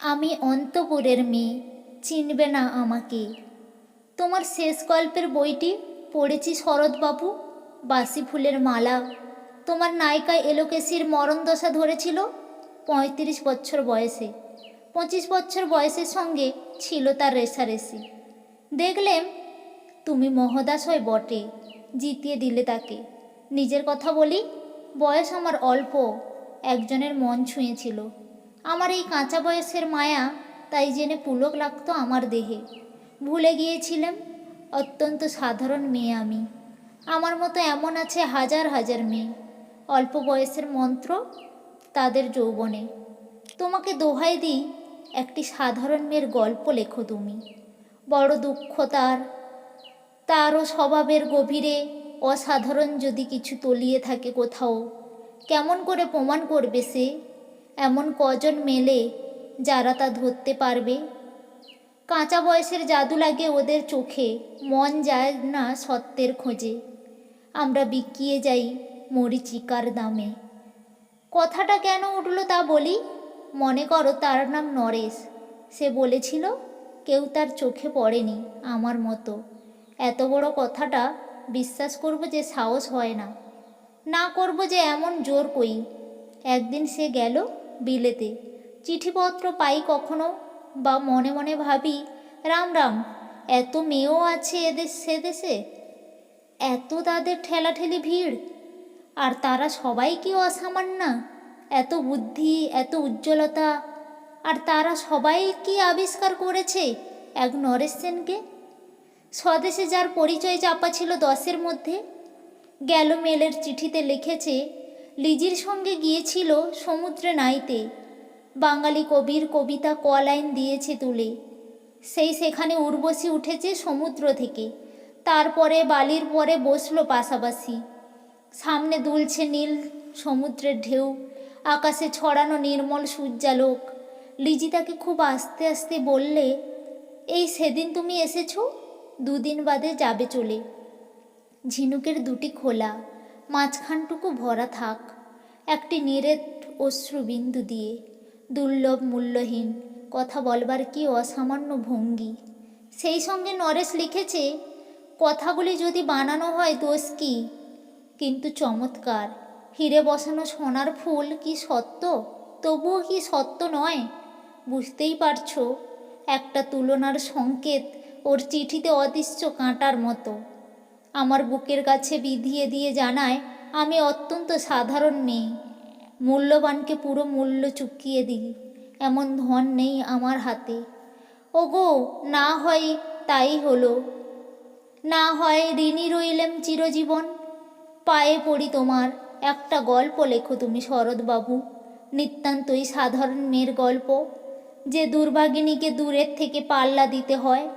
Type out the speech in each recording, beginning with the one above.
আমি অন্তপুরের মেয়ে, চিনবে না আমাকে। তোমার শেষ গল্পের বইটি পড়েছি শরৎবাবু, বাসি ফুলের মালা। তোমার নায়িকা এলোকেশির মরণ দশা ধরেছিল পঁয়ত্রিশ বছর বয়সে। পঁচিশ বছর বয়সের সঙ্গে ছিল তার রেশারেশি। দেখলেম তুমি মহদাশয় বটে, জিতিয়ে দিলে তাকে। নিজের কথা বলি, বয়স আমার অল্প, একজনের মন ছুঁয়েছিল। আমার এই কাঁচা বয়সের মায়া, তাই জেনে পুলক লাগতো আমার দেহে। ভুলে গিয়েছিলাম, অত্যন্ত সাধারণ মেয়ে আমি। আমার মতো এমন আছে হাজার হাজার মেয়ে। অল্প বয়সের মন্ত্র, তাদের যৌবনে। তোমাকে দোহাই দিই, একটি সাধারণ মেয়ের গল্প লেখো তুমি। বড় দুঃখ তার, তারও স্বভাবের গভীরে অসাধারণ যদি কিছু তলিয়ে থাকে কোথাও। কেমন করে প্রমাণ করবে সে? এমন কজন মেলে যারা তা ধরতে পারবে? কাঁচা বয়সের জাদু লাগে ওদের চোখে, মন যায় না সত্যের খোঁজে। আমরা বিকিয়ে যাই মরিচিকার দামে। কথাটা কেন উঠল তা বলি? মনে করো তার নাম নরেশ। সে বলেছিল, কেউ তার চোখে পড়েনি আমার মতো। এত বড় কথাটা বিশ্বাস করব যে সাহস হয় না। না করব যে এমন জোর কই একদিন সে গেল বিলেতে। চিঠিপত্র পাই কখনো বা মনে মনে ভাবি, রাম রাম, এত মেয়েও আছে এদেশ, সে দেশে? এত তাদের ঠেলাঠেলি ভিড়? আর তারা সবাই কি অসামান্য এত বুদ্ধি, এত উজ্জ্বলতা, আর তারা সবাই কি আবিষ্কার করেছে এক নরেশ সেনকে? স্বদেশে যার পরিচয় চাপা ছিল দশের মধ্যে, গেল মেলের চিঠিতে লিখেছে লিজির সঙ্গে গিয়েছিল সমুদ্রে নাইতে। বাঙালি কবির কবিতা কলাইন দিয়েছে তুলে। সেই সেখানে উর্বশী উঠেছে সমুদ্র থেকে। তারপরে বালির পরে বসল পাশাপাশি। সামনে দুলছে নীল সমুদ্রের ঢেউ, আকাশে ছড়ানো নির্মল সূর্যালোক। লিজি তাকে খুব আস্তে আস্তে বললে, এই সেদিন তুমি এসেছ? দুদিন বাদে যাবে চলে। ঝিনুকের দুটি খোলা। মাঝখানটুকু ভরা থাক। একটি নিরেট অশ্রুবিন্দু দিয়ে। দুর্লভ মূল্যহীন, কথা বলবার কি অসামান্য ভঙ্গি। সেই সঙ্গে নরেশ লিখেছে, কথাগুলি যদি বানানো হয় দোষ কি? কিন্তু চমৎকার। হিরে বসানো সোনার ফুল কি সত্য? তবুও কি সত্য নয়? বুঝতেই পারছ, একটা তুলনার সংকেত ওর চিঠিতে অদৃশ্য কাঁটার মতো। আমার বুকের কাছে বিধিয়ে দিয়ে জানায়, আমি অত্যন্ত সাধারণ মেয়ে। মূল্যবানকে পুরো মূল্য চুকিয়ে দিই। এমন ধন নেই আমার হাতে। ওগো, না হয় তাই হলো। না হয় ঋণী রইলেম চিরজীবন। পায়ে পড়ি তোমার। একটা গল্প লেখো তুমি শরৎবাবু। নিতান্তই সাধারণ মেয়ের গল্প। যে দুর্ভাগিনীকে দূরের থেকে পাল্লা দিতে হয়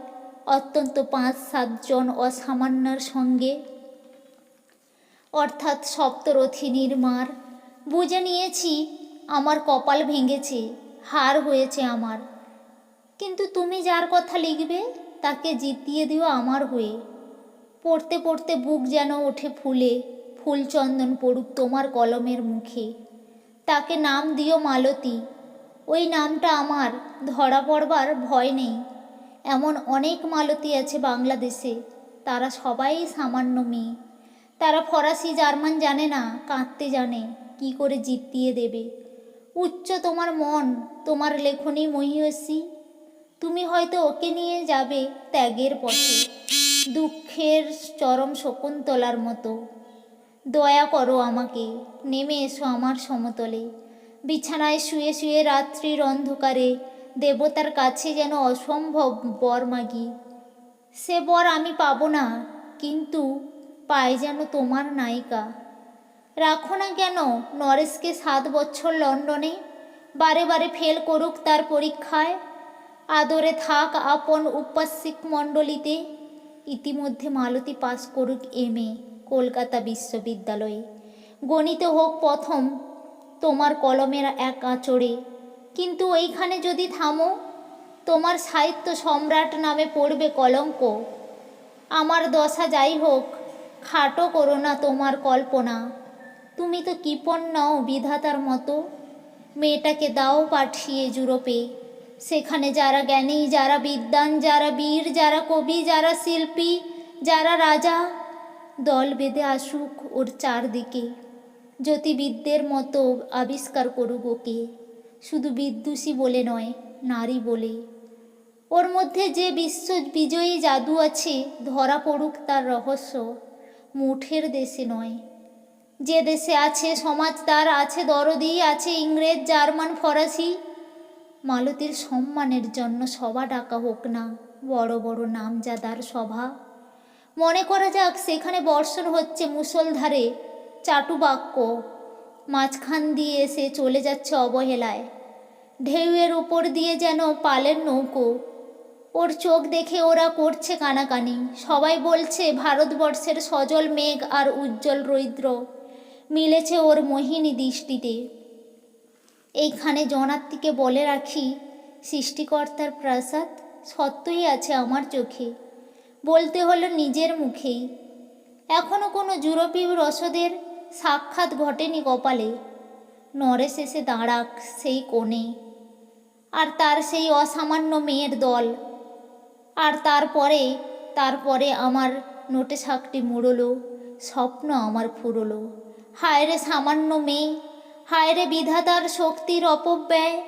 অত্যন্ত পাঁচ সাতজন অসামান্যর সঙ্গে। অর্থাৎ সপ্তরথিনীর মার বুঝে নিয়েছি আমার কপাল ভেঙেছে, হার হয়েছে আমার। কিন্তু তুমি যার কথা লিখবে, তাকে জিতিয়ে দিও আমার হয়ে। পড়তে পড়তে বুক যেন ওঠে ফুলে, ফুলচন্দন পড়ুক তোমার কলমের মুখে। তাকে নাম দিও মালতী, ওই নামটা আমার, ধরা পড়বার ভয় নেই। এমন অনেক মালতি আছে বাংলাদেশে, তারা সবাই সামান্য মেয়ে। তারা ফরাসি, জার্মান জানে না, কাঁদতে জানে, কি করে জিতিয়ে দেবে। উচ্চ তোমার মন, তোমার লেখনী মহিষী তুমি হয়তো ওকে নিয়ে যাবে ত্যাগের পথে। দুঃখের চরম শকুন্তলার মতো। দয়া করো আমাকে, নেমে এসো আমার সমতলে। বিছানায় শুয়ে শুয়ে রাত্রির অন্ধকারে দেবতার কাছে যেন অসম্ভব বর মাগি। সে বর আমি পাবো না, কিন্তু পায় যেন তোমার নায়িকা। রাখো না কেন, নরেশকে সাত বছর লন্ডনে, বারে বারে ফেল করুক তার পরীক্ষায়। আদরে থাক আপন উপাস্যিক মণ্ডলীতে, ইতিমধ্যে মালতী পাস করুক এম এ, কলকাতা বিশ্ববিদ্যালয়ে। গণিতে হোক প্রথম, তোমার কলমের এক আঁচড়ে। কিন্তু ওইখানে যদি থামো, তোমার সাহিত্য সম্রাট নামে পড়বে কলঙ্ক। আমার দশা যাই হোক খাটো করো না তোমার কল্পনা। তুমি তো কিপন নাও বিধাতার মতো। মেয়েটাকে দাও পাঠিয়ে ইউরোপে। সেখানে যারা জ্ঞানী, যারা বিদ্বান, যারা বীর, যারা কবি, যারা শিল্পী, যারা রাজা, দল বেঁধে আসুক ওর চারদিকে। জ্যোতিবিদদের মতো আবিষ্কার করুক ওকে। শুধু বিদ্যুষী বলে নয়, নারী বলে। ওর মধ্যে যে বিশ্ব বিজয়ী জাদু আছে, ধরা পড়ুক তার রহস্য, মুঠের দেশে নয়। যে দেশে আছে সমাজ, তার আছে দরদি, আছে ইংরেজ, জার্মান, ফরাসি। মালতীর সম্মানের জন্য সভা ডাকা হোক না, বড় বড় নামজাদার সভা। মনে করা যাক, সেখানে বর্ষণ হচ্ছে মুষলধারে চাটুবাক্য। মাঝখান দিয়ে এসে চলে যাচ্ছে অবহেলায়। ঢেউয়ের উপর দিয়ে যেন পালের নৌকো। ওর চোখ দেখে ওরা করছে কানাকানি। সবাই বলছে, ভারতবর্ষের সজল মেঘ আর উজ্জ্বল রৌদ্র। মিলেছে ওর মোহিনী দৃষ্টিতে। এইখানে জনাত্মীকে বলে রাখি, সৃষ্টিকর্তার প্রাসাদ সত্যই আছে আমার চোখে। বলতে হলো নিজের মুখেই। এখনও কোনো ইউরোপীয় রসদের সাক্ষাৎ ঘটেনি কপালে। নরেশ এসে দাঁড়াক সেই কোণে। আর তার সেই অসামান্য মেয়ের দল। আর তারপরে তারপরে আমার নোটে শাকটি মুড়লো, স্বপ্ন আমার ফুরলো। হায়রে সামান্য মেয়ে, হায়রে বিধাতার শক্তির অপব্যয়